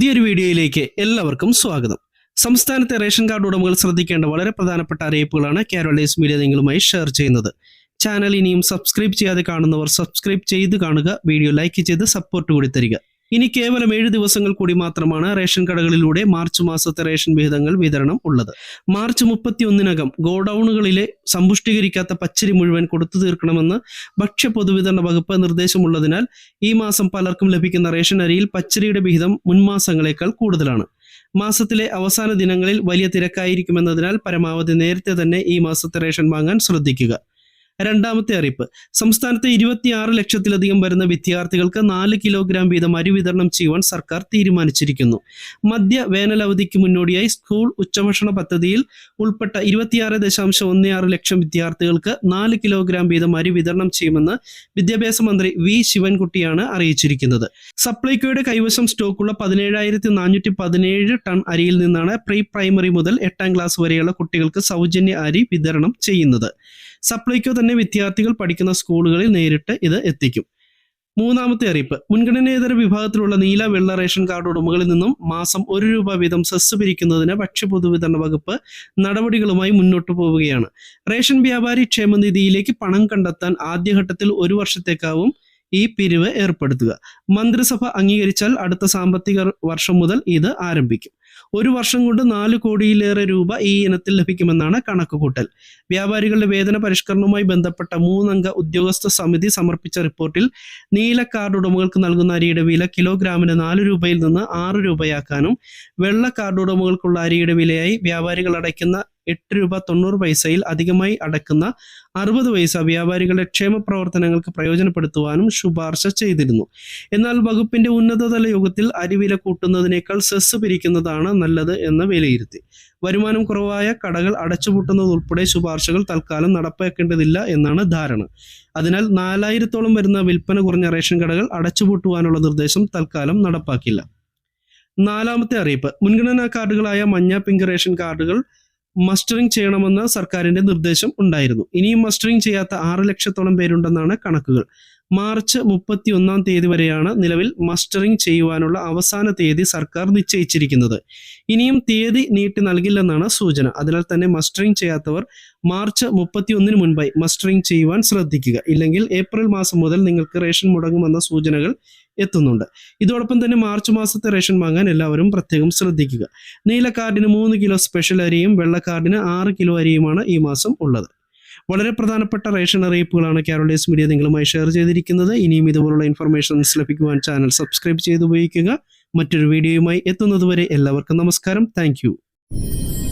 പുതിയൊരു വീഡിയോയിലേക്ക് എല്ലാവർക്കും സ്വാഗതം. സംസ്ഥാനത്തെ റേഷൻ കാർഡ് ഉടമകൾ ശ്രദ്ധിക്കേണ്ട വളരെ പ്രധാനപ്പെട്ട അറിയിപ്പുകളാണ് കേരളീസ് മീഡിയ നിങ്ങളുമായി ഷെയർ ചെയ്യുന്നത്. ചാനൽ ഇനിയും സബ്സ്ക്രൈബ് ചെയ്യാതെ കാണുന്നവർ സബ്സ്ക്രൈബ് ചെയ്ത് കാണുക വീഡിയോ ലൈക്ക് ചെയ്ത് സപ്പോർട്ട് കൂടി തരിക. ഇനി കേവലം ഏഴ് ദിവസങ്ങൾ കൂടി മാത്രമാണ് റേഷൻ കടകളിലൂടെ മാർച്ച് മാസത്തെ റേഷൻ വിഹിതങ്ങൾ വിതരണം ഉള്ളത്. മാർച്ച് മുപ്പത്തിയൊന്നിനകം ഗോഡൌണുകളിലെ സമ്പുഷ്ടീകരിക്കാത്ത പച്ചരി മുഴുവൻ കൊടുത്തു തീർക്കണമെന്ന് ഭക്ഷ്യ പൊതുവിതരണ വകുപ്പ് നിർദ്ദേശമുള്ളതിനാൽ ഈ മാസം പലർക്കും ലഭിക്കുന്ന റേഷൻ അരിയിൽ പച്ചരിയുടെ വിഹിതം മുൻമാസങ്ങളേക്കാൾ കൂടുതലാണ്. മാസത്തിലെ അവസാന ദിനങ്ങളിൽ വലിയ തിരക്കായിരിക്കുമെന്നതിനാൽ പരമാവധി നേരത്തെ തന്നെ ഈ മാസത്തെ റേഷൻ വാങ്ങാൻ ശ്രദ്ധിക്കുക. രണ്ടാമത്തെ അറിയിപ്പ്. സംസ്ഥാനത്തെ ഇരുപത്തിയാറ് ലക്ഷത്തിലധികം വരുന്ന വിദ്യാർത്ഥികൾക്ക് നാല് കിലോഗ്രാം വീതം അരി വിതരണം ചെയ്യുവാൻ സർക്കാർ തീരുമാനിച്ചിരിക്കുന്നു. മധ്യ വേനലവധിക്ക് മുന്നോടിയായി സ്കൂൾ ഉച്ചഭക്ഷണ പദ്ധതിയിൽ ഉൾപ്പെട്ട ഇരുപത്തിയാറ് ദശാംശം ഒന്ന് ആറ് ലക്ഷം വിദ്യാർത്ഥികൾക്ക് നാല് കിലോഗ്രാം വീതം അരി വിതരണം ചെയ്യുമെന്ന് വിദ്യാഭ്യാസ മന്ത്രി വി ശിവൻകുട്ടിയാണ് അറിയിച്ചിരിക്കുന്നത്. സപ്ലൈകോയുടെ കൈവശം സ്റ്റോക്കുള്ള പതിനേഴായിരത്തി നാനൂറ്റി പതിനേഴ് ടൺ അരിയിൽ നിന്നാണ് പ്രീ പ്രൈമറി മുതൽ എട്ടാം ക്ലാസ് വരെയുള്ള കുട്ടികൾക്ക് സൗജന്യ അരി വിതരണം ചെയ്യുന്നത്. സപ്ലൈകോ തന്നെ വിദ്യാർത്ഥികൾ പഠിക്കുന്ന സ്കൂളുകളിൽ നേരിട്ട് ഇത് എത്തിക്കും. മൂന്നാമത്തെ അറിയിപ്പ്. മുൻഗണനേതര വിഭാഗത്തിലുള്ള നീല വെള്ള റേഷൻ കാർഡ് ഉടമകളിൽ നിന്നും മാസം ഒരു രൂപ വീതം സെസ് പിരിക്കുന്നതിന് ഭക്ഷ്യ പൊതുവിതരണ വകുപ്പ് നടപടികളുമായി മുന്നോട്ടു പോവുകയാണ്. റേഷൻ വ്യാപാരി ക്ഷേമനിധിയിലേക്ക് പണം കണ്ടെത്താൻ ആദ്യഘട്ടത്തിൽ ഒരു വർഷത്തേക്കാവും ഈ പിരിവ് ഏർപ്പെടുത്തുക. മന്ത്രിസഭ അംഗീകരിച്ചാൽ അടുത്ത സാമ്പത്തിക വർഷം മുതൽ ഇത് ആരംഭിക്കും. ഒരു വർഷം കൊണ്ട് നാല് കോടിയിലേറെ രൂപ ഈ ഇനത്തിൽ ലഭിക്കുമെന്നാണ് കണക്കുകൂട്ടൽ. വ്യാപാരികളുടെ വേതന പരിഷ്കരണവുമായി ബന്ധപ്പെട്ട മൂന്നംഗ ഉദ്യോഗസ്ഥ സമിതി സമർപ്പിച്ച റിപ്പോർട്ടിൽ നീല കാർഡ് ഉടമകൾക്ക് നൽകുന്ന അരിയുടെ വില കിലോഗ്രാമിന് നാല് രൂപയിൽ നിന്ന് ആറ് രൂപയാക്കാനും വെള്ള കാർഡ് ഉടമകൾക്കുള്ള അരിയുടെ വിലയായി വ്യാപാരികൾ അടയ്ക്കുന്ന എട്ട് രൂപ തൊണ്ണൂറ് പൈസയിൽ അധികമായി അടക്കുന്ന അറുപത് പൈസ വ്യാപാരികളുടെ ക്ഷേമ പ്രവർത്തനങ്ങൾക്ക് പ്രയോജനപ്പെടുത്തുവാനും ശുപാർശ ചെയ്തിരുന്നു. എന്നാൽ വകുപ്പിന്റെ ഉന്നതതല യോഗത്തിൽ അരിവില കൂട്ടുന്നതിനേക്കാൾ സെസ് പിരിക്കുന്നതാണ് നല്ലത് എന്ന് വിലയിരുത്തി. വരുമാനം കുറവായ കടകൾ അടച്ചുപൂട്ടുന്നതുൾപ്പെടെ ശുപാർശകൾ തൽക്കാലം നടപ്പാക്കേണ്ടതില്ല എന്നാണ് ധാരണ. അതിനാൽ നാലായിരത്തോളം വരുന്ന വിൽപ്പന കുറഞ്ഞ റേഷൻ കടകൾ അടച്ചുപൂട്ടുവാനുള്ള നിർദ്ദേശം തൽക്കാലം നടപ്പാക്കില്ല. നാലാമത്തെ അറിയിപ്പ്. മുൻഗണനാ കാർഡുകളായ മഞ്ഞ പിങ്ക് റേഷൻ കാർഡുകൾ മസ്റ്ററിംഗ് ചെയ്യണമെന്ന് സർക്കാരിന്റെ നിർദ്ദേശം ഉണ്ടായിരുന്നു. ഇനിയും മസ്റ്ററിംഗ് ചെയ്യാത്ത ആറ് ലക്ഷത്തോളം പേരുണ്ടെന്നാണ് കണക്കുകൾ. മാർച്ച് മുപ്പത്തി ഒന്നാം തീയതി വരെയാണ് നിലവിൽ മസ്റ്ററിംഗ് ചെയ്യുവാനുള്ള അവസാന തീയതി സർക്കാർ നിശ്ചയിച്ചിരിക്കുന്നത്. ഇനിയും തീയതി നീട്ടി നൽകില്ലെന്നാണ് സൂചന. അതിനാൽ തന്നെ മസ്റ്ററിംഗ് ചെയ്യാത്തവർ മാർച്ച് മുപ്പത്തി ഒന്നിന് മുൻപായി മസ്റ്ററിംഗ് ചെയ്യുവാൻ ശ്രദ്ധിക്കുക. ഇല്ലെങ്കിൽ ഏപ്രിൽ മാസം മുതൽ നിങ്ങൾക്ക് റേഷൻ മുടങ്ങുമെന്ന സൂചനകൾ എത്തുന്നുണ്ട്. ഇതോടൊപ്പം തന്നെ മാർച്ച് മാസത്തെ റേഷൻ വാങ്ങാൻ എല്ലാവരും പ്രത്യേകം ശ്രദ്ധിക്കുക. നീല കാർഡിന് മൂന്ന് കിലോ സ്പെഷ്യൽ അരിയും വെള്ള കാർഡിന് ആറ് കിലോ അരിയുമാണ് ഈ മാസം ഉള്ളത്. വളരെ പ്രധാനപ്പെട്ട റേഷൻ അറിയിപ്പുകളാണ് കേരളീസ് മീഡിയ നിങ്ങളുമായി ഷെയർ ചെയ്തിരിക്കുന്നത്. ഇനിയും ഇതുപോലുള്ള ഇൻഫർമേഷൻസ് ലഭിക്കുവാൻ ചാനൽ സബ്സ്ക്രൈബ് ചെയ്ത് ഉപയോഗിക്കുക മറ്റൊരു വീഡിയോയുമായി എത്തുന്നതുവരെ എല്ലാവർക്കും നമസ്കാരം. താങ്ക്